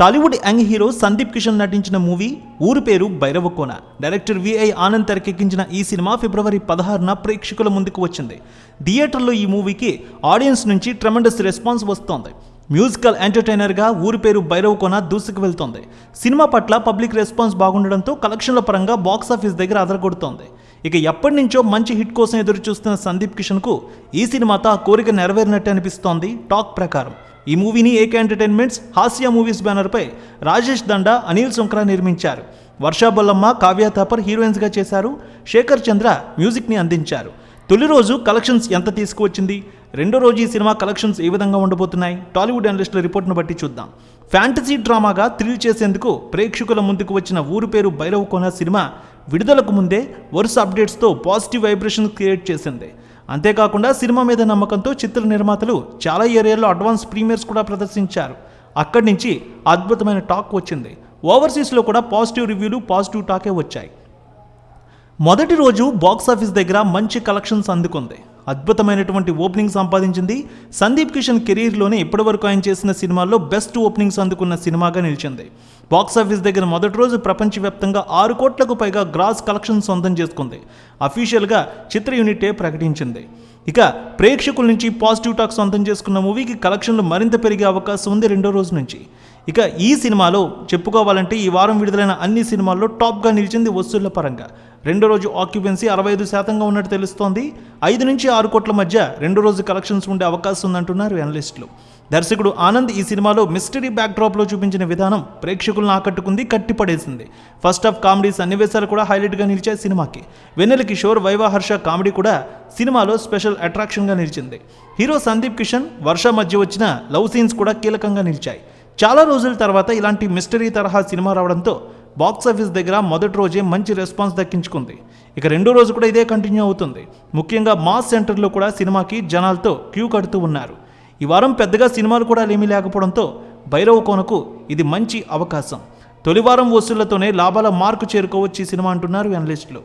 Tollywood young hero Sandeep Kishan నటించిన movie ఊరు పేరు భైరవకోన. డైరెక్టర్ విఐ ఆనంద్ తెరకెక్కించిన ఈ సినిమా ఫిబ్రవరి పదహారున ప్రేక్షకుల ముందుకు వచ్చింది. థియేటర్లో ఈ మూవీకి ఆడియన్స్ నుంచి ట్రెమెండస్ రెస్పాన్స్ వస్తోంది. మ్యూజికల్ ఎంటర్టైనర్గా ఊరి పేరు భైరవకోన దూసుకు వెళ్తోంది. సినిమా పట్ల పబ్లిక్ రెస్పాన్స్ బాగుండడంతో కలెక్షన్ల పరంగా బాక్స్ ఆఫీస్ దగ్గర అదరగొడుతోంది. ఇక ఎప్పటి నుంచో మంచి హిట్ కోసం ఎదురు చూస్తున్న సందీప్ కిషన్కు ఈ సినిమాతో ఆ కోరిక నెరవేరినట్టు అనిపిస్తోంది టాక్ ప్రకారం. ఈ మూవీని ఏకే ఎంటర్టైన్మెంట్స్ హాస్య మూవీస్ బ్యానర్పై రాజేష్ దండా అనిల్ సుంక్రా నిర్మించారు. వర్షా బొల్లమ్మ కావ్య థాపర్ హీరోయిన్స్గా చేశారు. శేఖర్ చంద్ర మ్యూజిక్ని అందించారు. తొలి రోజు కలెక్షన్స్ ఎంత తీసుకువచ్చింది? రెండో రోజు ఈ సినిమా కలెక్షన్స్ ఏ విధంగా ఉండబోతున్నాయి? టాలీవుడ్ అనలిస్టుల రిపోర్ట్ను బట్టి చూద్దాం. ఫ్యాంటసీ డ్రామాగా థ్రిల్ చేసేందుకు ప్రేక్షకుల ముందుకు వచ్చిన ఊరు పేరు భైరవ కోన సినిమా విడుదలకు ముందే వరుస అప్డేట్స్తో పాజిటివ్ వైబ్రేషన్ క్రియేట్ చేసింది. అంతేకాకుండా సినిమా మీద నమ్మకంతో చిత్ర నిర్మాతలు చాలా ఏరియాల్లో అడ్వాన్స్ ప్రీమియర్స్ కూడా ప్రదర్శించారు. అక్కడి నుంచి అద్భుతమైన టాక్ వచ్చింది. ఓవర్సీస్లో కూడా పాజిటివ్ రివ్యూలు పాజిటివ్ టాకే వచ్చాయి. మొదటి రోజు బాక్స్ ఆఫీస్ దగ్గర మంచి కలెక్షన్స్ అందుకుంది. అద్భుతమైనటువంటి ఓపెనింగ్ సంపాదించింది. సందీప్ కిషన్ కెరీర్లోనే ఇప్పటివరకు ఆయన చేసిన సినిమాల్లో బెస్ట్ ఓపెనింగ్స్ అందుకున్న సినిమాగా నిలిచింది. బాక్స్ ఆఫీస్ దగ్గర మొదటి రోజు ప్రపంచవ్యాప్తంగా ఆరు కోట్లకు పైగా గ్రాస్ కలెక్షన్ సొంతం చేసుకుంది. అఫీషియల్గా చిత్ర యూనిటే ప్రకటించింది. ఇక ప్రేక్షకుల నుంచి పాజిటివ్ టాక్ సొంతం చేసుకున్న మూవీకి కలెక్షన్లు మరింత పెరిగే అవకాశం ఉంది రెండో రోజు నుంచి. ఇక ఈ సినిమాలో చెప్పుకోవాలంటే ఈ వారం విడుదలైన అన్ని సినిమాల్లో టాప్గా నిలిచింది వసూళ్ళ పరంగా. రెండో రోజు ఆక్యుపెన్సీ అరవై ఐదు శాతంగా ఉన్నట్టు తెలుస్తోంది. ఐదు నుంచి ఆరు కోట్ల మధ్య రెండో రోజు కలెక్షన్స్ ఉండే అవకాశం ఉందంటున్నారు అనలిస్టులు దర్శకుడు ఆనంద్ ఈ సినిమాలో మిస్టరీ బ్యాక్డ్రాప్లో చూపించిన విధానం ప్రేక్షకులను ఆకట్టుకుంది కట్టిపడేసింది. ఫస్ట్ హాఫ్ కామెడీ సన్నివేశాలు కూడా హైలైట్గా నిలిచాయి సినిమాకి. వెన్నెల కిషోర్ వైవా హర్ష కామెడీ కూడా సినిమాలో స్పెషల్ అట్రాక్షన్గా నిలిచింది. హీరో సందీప్ కిషన్ వర్ష మధ్య వచ్చిన లవ్ సీన్స్ కూడా కీలకంగా నిలిచాయి. చాలా రోజుల తర్వాత ఇలాంటి మిస్టరీ తరహా సినిమా రావడంతో బాక్స్ ఆఫీస్ దగ్గర మొదటి రోజే మంచి రెస్పాన్స్ దక్కించుకుంది. ఇక రెండో రోజు కూడా ఇదే కంటిన్యూ అవుతుంది. ముఖ్యంగా మాస్ సెంటర్లో కూడా సినిమాకి జనాలతో క్యూ కడుతూ ఉన్నారు. ఈ వారం పెద్దగా సినిమాలు కూడా ఏమీ లేకపోవడంతో భైరవ కోనకు ఇది మంచి అవకాశం. తొలివారం వసూళ్ళతోనే లాభాల మార్కు చేరుకోవచ్చు ఈ సినిమా అంటున్నారు అనలిస్టులు.